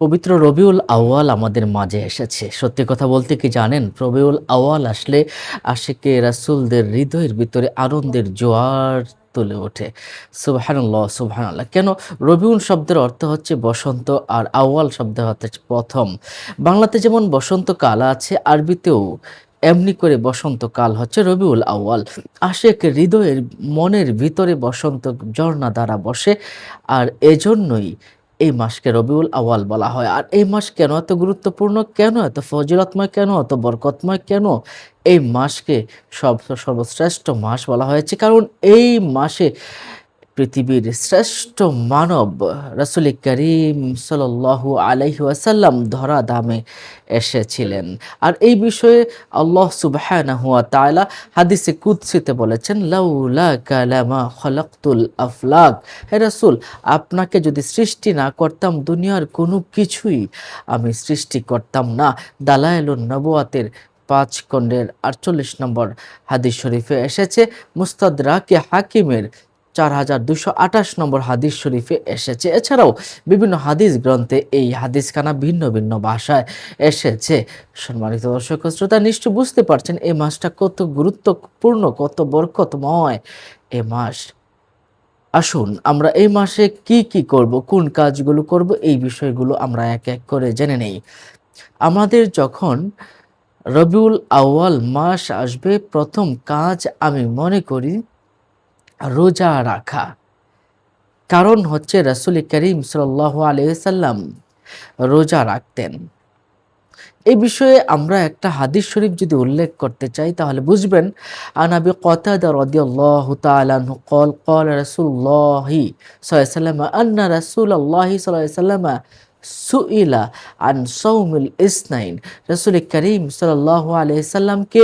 পবিত্র রবিউল আউয়াল আমাদের মাঝে এসেছে। সত্যি কথা বলতে কি জানেন? রবিউল আউয়াল আসলে আশিকে রাসুলদের হৃদয়ের ভিতরে আনন্দের জোয়ার তুলে ওঠে। সুবহানাল্লাহ সুবহানাল্লাহ। কেন? রবিউল শব্দের অর্থ হচ্ছে বসন্ত আর আউয়াল শব্দের হচ্ছে প্রথম। বাংলাতে যেমন বসন্তকাল আছে, আরবিতেও এমনি করে বসন্তকাল হচ্ছে রবিউল আউয়াল। আশেক হৃদয়ের মনের ভিতরে বসন্ত ঝর্ণা দ্বারা বসে আর এজন্যই এই মাসকে রবিউল আওয়াল বলা হয়। আর এই মাস কেন এত গুরুত্বপূর্ণ? কেন এত ফজিলতময়? কেন এত বরকতময়? কেন? এই মাসকে সব সর্বশ্রেষ্ঠ মাস বলা হয়েছে। কারণ এই মাসে পৃথিবীর শ্রেষ্ঠ মানব রসুল করিম সাল্লু আলাইহি ওয়াসাল্লাম ধরা দামে এসেছিলেন। আর এই বিষয়ে আল্লাহ সুবহানাহু ওয়া তাআলা হাদিসে কুদসিতে বলেছেন লাউলা কালামা খলাকতুল আফলাক। হে রাসূল, আপনাকে যদি সৃষ্টি না করতাম, দুনিয়ার কোনো কিছুই আমি সৃষ্টি করতাম না। দালায়েলুন নবুয়াতের পাঁচ খণ্ডের আটচল্লিশ নম্বর হাদিস শরীফে এসেছে মুস্তাদ মুস্তাদরাকে হাকিমের চার হাজার দুশো আঠাশ নম্বর হাদিস শরীফে এসেছে। এছাড়াও বিভিন্ন হাদিস গ্রন্থে এই হাদিসখানা ভিন্ন ভিন্ন ভাষায় এসেছে। সম্মানিত দর্শক শ্রোতা, নিশ্চয় বুঝতে পারছেন এই মাসটা কত গুরুত্বপূর্ণ, কত বরকতময় এ মাস। আসুন, আমরা এই মাসে কি কি করব, কোন কাজগুলো করব, এই বিষয়গুলো আমরা এক এক করে জেনে নেই। আমাদের যখন রবিউল আউয়াল মাস আসবে, প্রথম কাজ আমি মনে করি রোজা রাখা। কারণ হচ্ছে রসুল করিম সাল্লাহ আলিয়াল্লাম রোজা রাখতেন। এ বিষয়ে আমরা একটা হাদিস শরীফ যদি উল্লেখ করতে চাই, তাহলে বুঝবেন আনাবি কতাদা রদিয়াল্লাহু তাআলাহু আন্না রাসূলুল্লাহি সাল্লাল্লাহু আলাইহি সুইলা আন সৌমুল ইসনাইন। রসুল করিম সাল্লাহ আলাইসাল্লামকে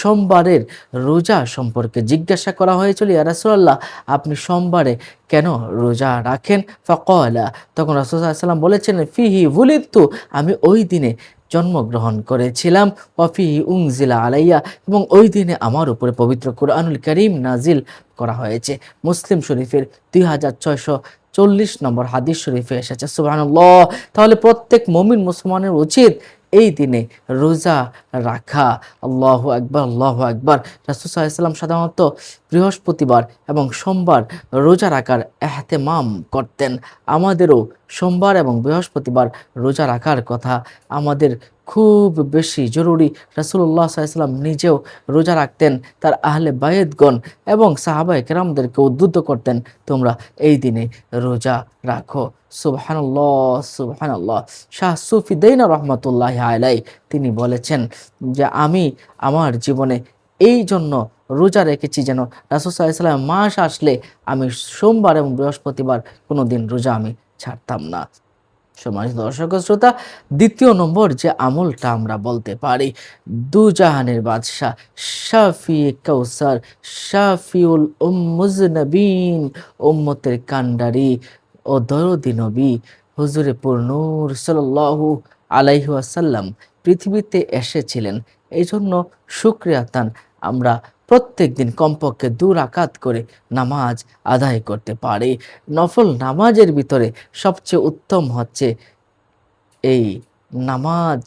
সোমবারের রোজা সম্পর্কে জিজ্ঞাসা করা হয়েছিল, ইয়া আপনি সোমবারে কেন রোজা রাখেন? ফকলা, তখন রাসুল্লাহ বলেছেন, ফিহি তো আমি ওই দিনে জন্মগ্রহণ করেছিলাম। ওয়ফি উংজিলা আলাইয়া, এবং ওই দিনে আমার উপরে পবিত্র কুরআনুল করিম নাজিল করা হয়েছে। মুসলিম শরীফের দুই হাজার ছয়শো চল্লিশ নম্বর হাদিস শরীফে এসেছে, সুবাহানুল্লাহ। তাহলে প্রত্যেক মমিন মুসলমানের উচিত এই দিনে রোজা রাখা। আল্লাহ একবার আল্লাহ একবার রাসুসাল্লাম সাধারণত বৃহস্পতিবার এবং সোমবার রোজা রাখার এহতেমাম করতেন। আমাদেরও সোমবার এবং বৃহস্পতিবার রোজা রাখার কথা। আমাদের খুব বেশি জরুরি রাসুল্লাহ সাল্লাম নিজেও রোজা রাখতেন, তার আহলে বায়েদগণ এবং সাহাবাই কেরামদেরকে উদ্বুদ্ধ করতেন, তোমরা এই দিনে রোজা রাখো। সুবহানাল্লাহ সুবহানাল্লাহ। শাহ সুফিদাইনা রহমতুল্লাহ আলাই তিনি বলেছেন যে, আমি আমার জীবনে এই জন্য রোজা রেখেছি যেন রাসুল রাসুসাল্লাম মাস আসলে আমি সোমবার এবং বৃহস্পতিবার কোনো দিন রোজা আমি ছাড়তাম না। সমাজ দর্শক শ্রোতা, দ্বিতীয় নম্বর যে আমলটা আমরা বলতে পারি, দুজাহানের বাদশাহ শাফি কৌসার শাফিউল উম্মুজনবীন উম্মতের কান্ডারি ও দরদি নবী, হুজুরে পূর্ণুর সাল্লাহু আলাইহাসাল্লাম পৃথিবীতে এসেছিলেন। এই জন্য সুক্রিয়া তান আমরা প্রত্যেক দিন কমপক্ষে দু রাকাত করে নামাজ আদায় করতে পারি। নফল নামাজের ভিতরে সবচেয়ে উত্তম হচ্ছে এই নামাজ,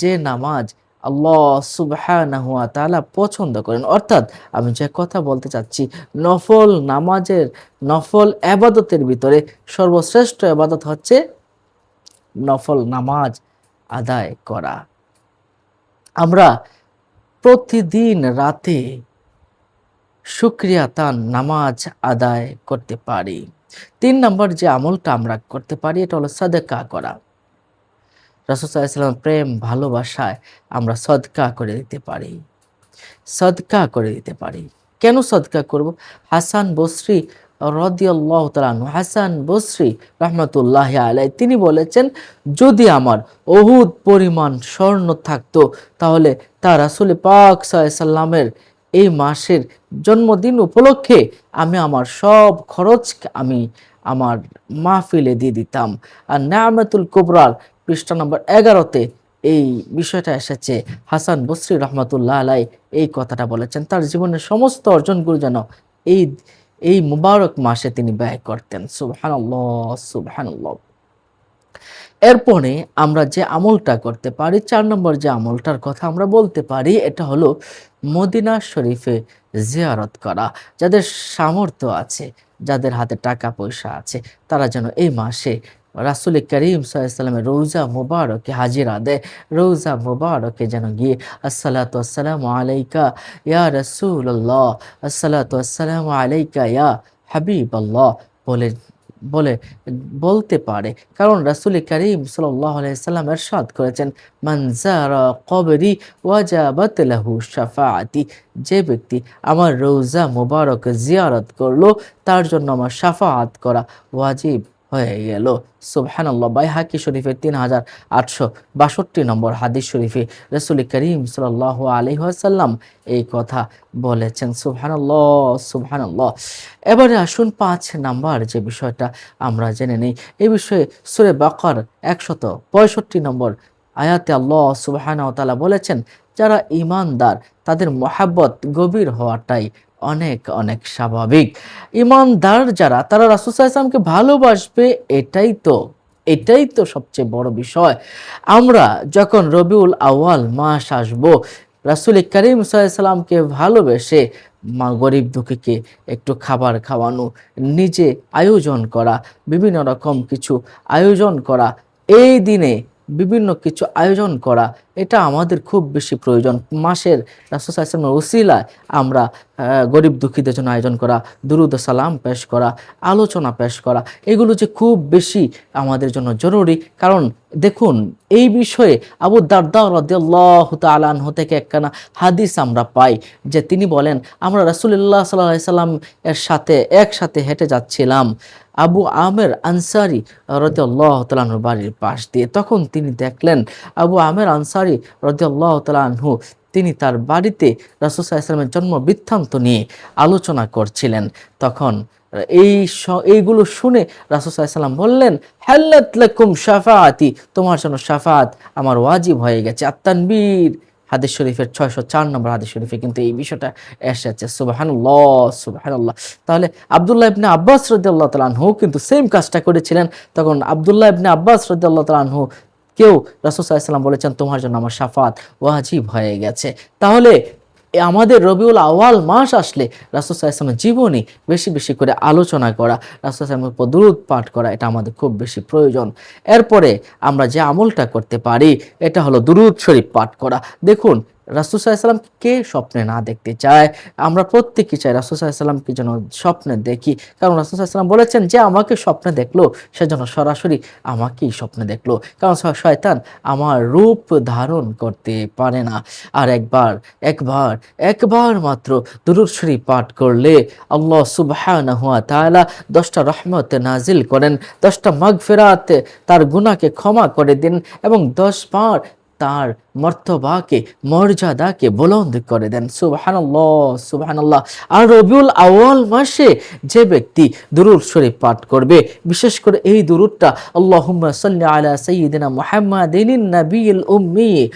যে নামাজ আল্লাহ সুবহানাহু ওয়া তাআলা পছন্দ করেন। অর্থাৎ আমি যে কথা বলতে চাচ্ছি, নফল নামাজের, নফল আবাদতের ভিতরে সর্বশ্রেষ্ঠ আবাদত হচ্ছে নফল নামাজ আদায় করা। আমরা প্রতিদিন রাতে সুক্রিয়া তান নামাজ আদায় করতে পারি। তিন নম্বর যে আমলটা আমরা করতে পারি, এটা হলো সদকা করা। রসদাল্লাম প্রেম, ভালোবাসায় আমরা সদকা করে দিতে পারি। সদকা করে দিতে পারি। কেন সদকা করব? হাসান বসরি রদিয়াল্লাহ তালানু হাসান বসরি রহমতুল্লাহ আলাই তিনি বলেছেন, যদি আমার অহুদ পরিমাণ স্বর্ণ থাকতো, তাহলে তা রাসুল পাক সাল্লামের এই মাসের জন্মদিন উপলক্ষে আমি আমার সব খরচ আমি আমার মাহফিলে দিয়ে দিতাম। আর নায়ামতুল কুবরার পৃষ্ঠা নম্বর এগারোতে এই বিষয়টা এসেছে, হাসান বসরি রহমতুল্লাহ আলাই এই কথাটা বলেছেন, তার জীবনের সমস্ত অর্জনগুলো যেন এই এই মুবারক মাসে তিনি ব্যয় করতেন। সুবহানাল্লাহ এরপরে আমরা যে আমলটা করতে পারি, চার নম্বর যে আমলটার কথা আমরা বলতে পারি, এটা হলো মদিনা শরীফে জিয়ারত করা। যাদের সামর্থ্য আছে, যাদের হাতে টাকা পয়সা আছে, তারা যেন এই মাসে রাসুল করিম সাল্লামের রৌজা মুবারকে হাজিরা দেয়। রৌজা মুবারকে যেন গিয়ে আসসালাতু আসসালামু আলাইকা ইয়া রাসূলুল্লাহ, আসসালাতু আসসালামু আলাইকা ইয়া হাবিব আল্লাহ বলে বলে, বলতে পারে। কারণ রাসুল করিম সাল্লাম এরশাদ করেছেন মানজারা কবরি ওয়াজাবাত লাহু শাফাআতি যে ব্যক্তি আমার রৌজা মুবারক জিয়ারত করল, তার জন্য আমার শাফাআত করা ওয়াজিব। হয়ে গেল। বাই হাকি শরীফের তিন হাজার আটশো বাষট্টি নম্বর হাদিস শরীফে রসুল করিম সাল আলী আসাল্লাম এই কথা বলেছেন। সুবহানাল্লাহ সুবহানাল্লাহ। এবারে আসুন পাঁচ নাম্বার যে বিষয়টা আমরা জেনে নিই। এই বিষয়ে সুরে বাকার একশত পঁয়ষট্টি নম্বর আয়াতে আল্লাহ সুবহান তালা বলেছেন, যারা ইমানদার তাদের মহাব্বত গভীর হওয়াটাই অনেক অনেক স্বাভাবিক। ইমানদার যারা, তারা রাসুসাহ ইসলামকে ভালোবাসবে, এটাই তো এটাই তো সবচেয়ে বড় বিষয়। আমরা যখন রবিউল আওয়াল মাস আসব, রাসুল করিম সাল্লামকে ভালোবেসে মা গরিব দুঃখীকে একটু খাবার খাওয়ানো, নিজে আয়োজন করা, বিভিন্ন রকম কিছু আয়োজন করা, এই দিনে বিভিন্ন কিছু আয়োজন করা, এটা আমাদের খুব বেশি প্রয়োজন। মাসের রাসুসাল্লামের ওসিলায় আমরা গরিব দুঃখীদের জন্য আয়োজন করা, দুরুদ সালাম পেশ করা, আলোচনা পেশ করা, এগুলো যে খুব বেশি আমাদের জন্য জরুরি। কারণ দেখুন, এই বিষয়ে আবু দারদা রদাল্লাহ তালাহ থেকে একখানা হাদিস আমরা পাই, যে তিনি বলেন, আমরা রাসুলিল্লাহ সাল্লাহ সাল্লাম এর সাথে, একসাথে হেঁটে যাচ্ছিলাম। আবু আমের আনসারি রদাল্লাহ তালাহুর বাড়ির পাশ দিয়ে। তখন তিনি দেখলেন আবু আমের আনসারি রদাল্লাহ তালাহু তিনি তার বাড়িতে রাসুসাহ ইসলামের জন্ম বৃত্তান্ত নিয়ে আলোচনা করছিলেন। তখন এই এইগুলো শুনে রাসুসাল্লাম বললেন হ্যাল্লাত লেকুম শাফাতি তোমার জন্য শাফাত আমার ওয়াজিব হয়ে গেছে। আত্মানবীর হাদিস শরীফের ছয়শো চার নম্বর হাদিস শরীফে কিন্তু এই বিষয়টা এসেছে। সুবাহানুল্লাহ সুবাহানুল্লাহ। তাহলে আবদুল্লাহ ইবনে আব্বাস রদ্দাল্লাহ তালাহু কিন্তু সেম কাজটা করেছিলেন। তখন আবদুল্লাহ ইবনে আব্বাস রদ্দাল্লাহ তালাহু কেউ রাসুসাল্লাম বলেছেন, তোমার জন্য আমার সাফাত ওয়াজিব হয়ে গেছে। তাহলে আমাদের রবিউল আওয়াল মাস আসলে রাসুল রাসুসাল্লামের জীবনী বেশি বেশি করে আলোচনা করা, রাসুল রাসুসাল্লামের উপর দূরত পাঠ করা, এটা আমাদের খুব বেশি প্রয়োজন। এরপরে আমরা যে আমলটা করতে পারি, এটা হলো দুরুদ শরীফ পাঠ করা। দেখুন রাসুসাল্লাম কে স্বপ্নে না দেখতে চায়? আমরা প্রত্যেকেই চাই রাসুসাল্লামকে যেন স্বপ্নে দেখি। কারণ রাসুসাল্লাম বলেছেন, যে আমাকে স্বপ্নে দেখল, সে যেন সরাসরি আমাকেই স্বপ্নে দেখল। কারণ শয়তান আমার রূপ ধারণ করতে পারে না। আর একবার একবার একবার মাত্র দুরুদ শরীফ পাঠ করলে আল্লাহ সুবাহ তাআলা দশটা রহমত নাজিল করেন, দশটা মাগফেরাত তার গুণাকে ক্ষমা করে দিন এবং দশ বার তার মর্তবাকে, মর্যাদাকে বুলন্দ করে দেন। সুবাহানাল্লাহ সুবাহানাল্লাহ। আর রবিউল আওয়াল মাসে যে ব্যক্তি দুরুদ শরীফ পাঠ করবে, বিশেষ করে এই দুরুদটা, আল্লাহুম্মা উম্মি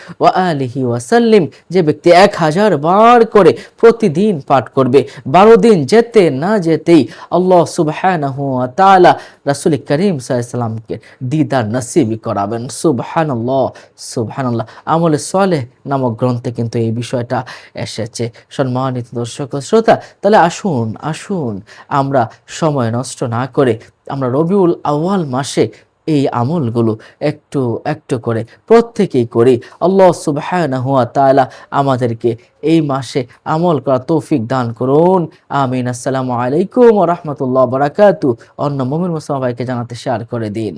যে ব্যক্তি এক হাজার বার করে প্রতিদিন পাঠ করবে, বারো দিন যেতে না যেতেই আল্লাহ সুবহানাহু ওয়া তাআলা রাসূল করিম সাল্লাল্লাহু আলাইহি দিদার নসিব করাবেন। সুবহানাল্লাহ সুবহানাল্লাহ। আমল আমলে সলেহ নামক গ্রন্থে কিন্তু এই বিষয়টা এসেছে। সম্মানিত দর্শক শ্রোতা, তাহলে আসুন আসুন, আমরা সময় নষ্ট না করে আমরা রবিউল আওয়াল মাসে এই আমলগুলো একটু একটু করে, প্রত্যেকেই করি। আল্লাহ সুবাহ তাআলা আমাদেরকে এই মাসে আমল করা তৌফিক দান করুন। আমিন। আসসালামু আলাইকুম রহমতুল্লাহ বারাকাতু অন্য মমিন মুসলাম ভাইকে জানাতে শেয়ার করে দিন।